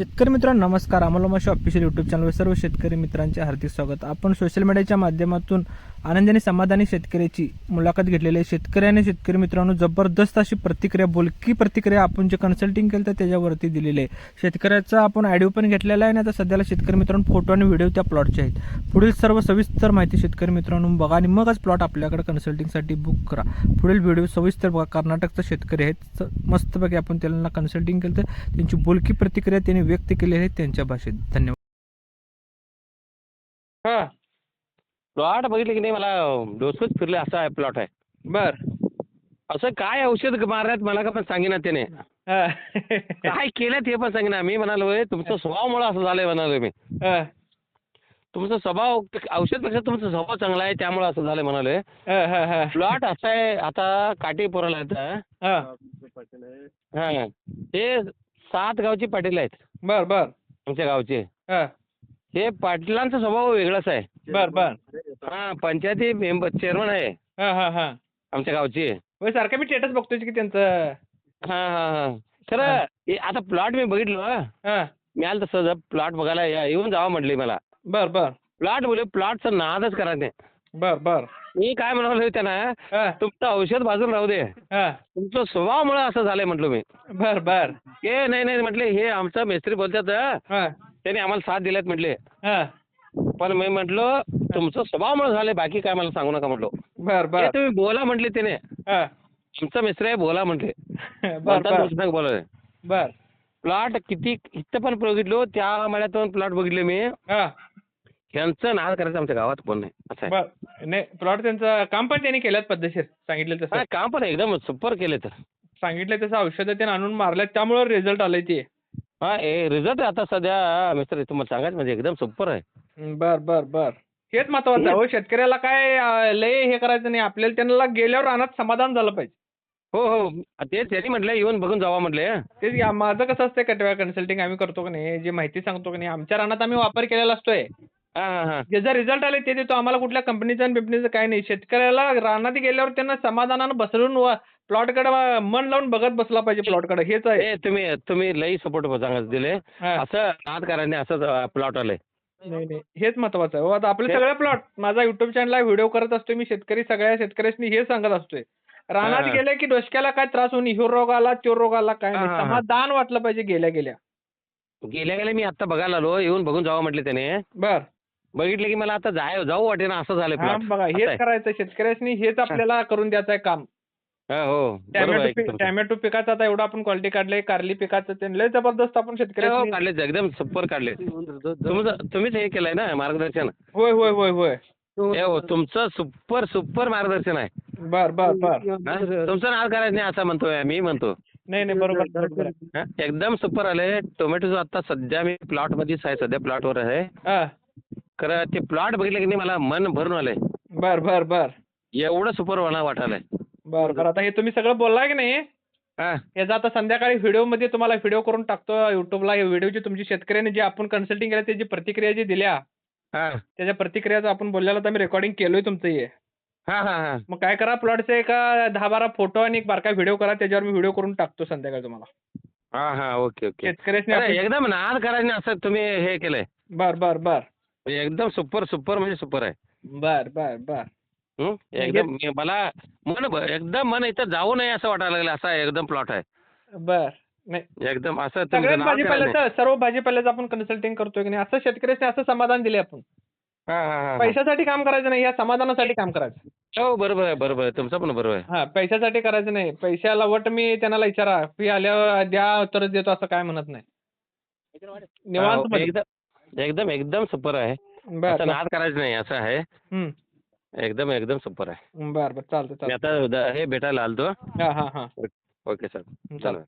शेतकरी मित्रांनो नमस्कार. आम्हाला माझ्या ऑफिशियल युट्यूब चॅनलवर सर्व शेतकरी मित्रांचे हार्दिक स्वागत. आपण सोशल मीडियाच्या माध्यमातून आनंदाने आणि समाधानी शेतकऱ्याची मुलाखत घेतलेली आहे. शेतकरी आणि शेतकरी मित्रांनो जबरदस्त अशी प्रतिक्रिया बोलकी प्रतिक्रिया आपण जे कन्सल्टिंग केलं तर त्याच्यावरती दिलेली आहे. शेतकऱ्याचा आपण ऑडिओ पण घेतलेला आहे आणि आता सध्याला शेतकरी मित्रांनो फोटो आणि व्हिडिओ त्या प्लॉटचे आहेत. पुढील सर्व सविस्तर माहिती शेतकरी मित्रांनो बघा आणि मगच प्लॉट आपल्याकडे कन्सल्टिंगसाठी बुक करा. पुढील व्हिडिओ सविस्तर बघा. कर्नाटकचा शेतकरी आहेत. स- मस्तपैकी आपण त्यांना कन्सल्टिंग केलं तर त्यांची बोलकी प्रतिक्रिया त्यांनी व्यक्त केली आहे त्यांच्या भाषेत. धन्यवाद. हा. प्लॉट बघितलं की नाही मला डोसकच फिरले असा आहे प्लॉट आहे. बर. असं काय औषध मारल्यात मला का पण सांगेना त्याने. काय केलं ते पण सांगेना. मी म्हणालोय तुमचा स्वभावामुळे असं झालंय म्हणालोय मी. तुमचा स्वभाव औषधपेक्षा तुमचा स्वभाव चांगला आहे त्यामुळे असं झालंय म्हणालोय. प्लॉट असा आहे आता काठी पोराला आहेत हा. ते सात गावची पाटील आहेत. बर बर. आमच्या गावचे. हे. पाटलांचा स्वभाव वेगळाच आहे. बर बर. हा पंचायती मेंबर चेअरमन आहे. आमच्या गावची. होय सारखं मी स्टेटस बघतोय की त्यांचं. हा हा हा. हे. आता प्लॉट मी बघितलो हा. मी आलं तसं प्लॉट बघायला या- येऊन जावं म्हटले मला. बर बर. प्लॉट बोले प्लॉटचा नादच करा नाही बर बर. मी काय म्हणालो त्यांना तुमचं औषध बाजूला राहू दे. तुमचं स्वभावामुळे असं झालंय म्हटलं मी. बर बर. हे नाही नाही म्हटले हे आमचा मिस्त्री बोलतात त्यांनी आम्हाला साथ दिल्यात म्हटले. पण मी म्हटलो तुमचं स्वभावामुळे झालंय बाकी काय मला सांगू नका म्हटलो. बर हे तुम्ही बोला म्हटले त्याने आमचा मिस्त्री आहे बोला म्हटले. बर बर. तुमचं बोला. बर. प्लॉट किती इथं पण बघितलो त्या मळ्यात प्लॉट बघितले मी. यांचं नाद करायचं आमच्या गावात कोण नाही असं आहे. बर. नाही प्लॉट त्यांचं काम पण त्यांनी केलं पद्धतशीर सांगितलं हा, तसं काम पण एकदम सुपर केले तर. सांगितलं तसं औषधं त्यांनी आणून मारल्यात त्यामुळे रिझल्ट आलाय ते. हा ए रिझल्ट आता सध्या. मिस्टर तुम्हाला सांगायचं म्हणजे एकदम सुपर आहे. बर बर बर. हेच महत्वाचं आहे हो शेतकऱ्याला काय अं, लय हे करायचं नाही. आपल्याला त्यांना गेल्यावर रानात समाधान झालं पाहिजे. हो हो. ते त्यांनी म्हटलं येऊन बघून जावा म्हटले तेच माझं कसं असतं कटव्या कन्सल्टिंग आम्ही करतो की नाही जी माहिती सांगतो की नाही आमच्या रानात आम्ही वापर केलेला असतोय. ज्याचा रिझल्ट आले ते देतो. आम्हाला कुठल्या कंपनीचं आणि बिपनीचं काय नाही. शेतकऱ्याला रानात गेल्यावर त्यांना समाधानानं बसवून प्लॉटकडे मन लावून बघत बसला पाहिजे प्लॉटकडे हेच आहे. तुम्ही तुम्ही लई सपोर्ट चांगलं दिले. असं करायला असं प्लॉट आलंय. हेच महत्वाचं आहे. हो आता आपले सगळे प्लॉट माझा युट्यूब चॅनलला व्हिडिओ करत असतो मी. शेतकरी सगळ्या शेतकऱ्यांनी हे सांगत असतोय. रानात. गेले की डोसक्याला काय त्रास होऊन ह्यो रोग आला त्यो रोग आला काय नाही. समाधान वाटलं पाहिजे गेल्या गेल्या. गेल्या गेल्या मी आता बघायला आलो. येऊन बघून जावा म्हटले त्याने. बर. बघितलं की मला आता जाय जाऊ वाटे ना असं झालंय हा बघा हेच करायचं शेतकऱ्यांनी हेच आपल्याला करून द्यायचं आहे काम. हो बरोबर टॅमॅटो आहे पी- एकदम. टॅमॅटो पिकाचं आता एवढं आपण क्वालिटी काढले कारली पिकाचं ते लय जबरदस्त आपण हो शेतकऱ्यांनी काढले एकदम सुपर काढले तुमचं तुम्हीच हे केलंय ना मार्गदर्शन? होय होय होय होय. हे हो तुमचं सुपर सुपर मार्गदर्शन आहे. बर बर बर. हा? तुमचं नाव करायचं नाही असं म्हणतोय मी म्हणतो. नाही नाही बरोबर बरोबर आहे. हा? एकदम सुपर आले टोमॅटोचं आता सध्या मी प्लॉट मध्येच आहे सध्या प्लॉटवर आहे. हा. खरं ते प्लॉट बघितलं की नाही मला मन भरून आलंय. बर बर बर. एवढं सुपर मला वाटायलंय बर बर. आता हे तुम्ही सगळं बोललाय की नाही हा. याचा आता संध्याकाळी व्हिडिओमध्ये तुम्हाला व्हिडिओ करून टाकतो युट्यूबला हे व्हिडिओची तुमची शेतकऱ्यांनी जी आपण कन्सल्टिंग केलं त्याची प्रतिक्रिया जी दिल्या हा. त्याच्या प्रतिक्रियाचं आपण बोललेलं तर मी रेकॉर्डिंग केलोय तुमचं हे. हा हा हा. मग काय करा प्लॉटचे एका दहा बारा फोटो आणि एक बारका व्हिडिओ करा त्याच्यावर मी व्हिडिओ करून टाकतो संध्याकाळी तुम्हाला. हा हा. Okay okay. शेतकऱ्याने एकदम नाद करायचं असं तुम्ही हे केलंय. बर बर बर. एकदम सुपर सुपर म्हणजे सुपर आहे. बर बर बर. हं? एकदम मला मन भ- एकदम मन इथं जाऊ नये असं वाटायला लागलं असा एकदम प्लॉट आहे. बर. नाही एकदम असं तुमचं सगळ्याच नाव करायचं नाही. भाजीपाल्याचं सर्व भाजीपाल्याचं आपण कन्सल्टिंग करतोय की नाही? असं शेतकऱ्याने असं समाधान दिले आपण. हा हा हा, हा. पैशासाठी काम करायचं नाही या समाधानासाठी काम करायचं. हो बरोबर आहे बरोबर आहे. तुमचं पण बरोबर आहे. हा पैशासाठी करायचं नाही. पैशाला वट मी त्यांना विचारा. फी आल्यावर द्या उत्तर देतो असं काय म्हणत नाही. निवांत हो, मध्ये. एकदम एकदम एकदम सुपर आहे. बर असं बर. नाद करायचं नाही असं आहे. एकदम एकदम सुपर आहे. बर बर. चालतं मी चालतं आता उद्या हे भेटायला आलतो. हा हा हा. Okay sir. चालतं चालेल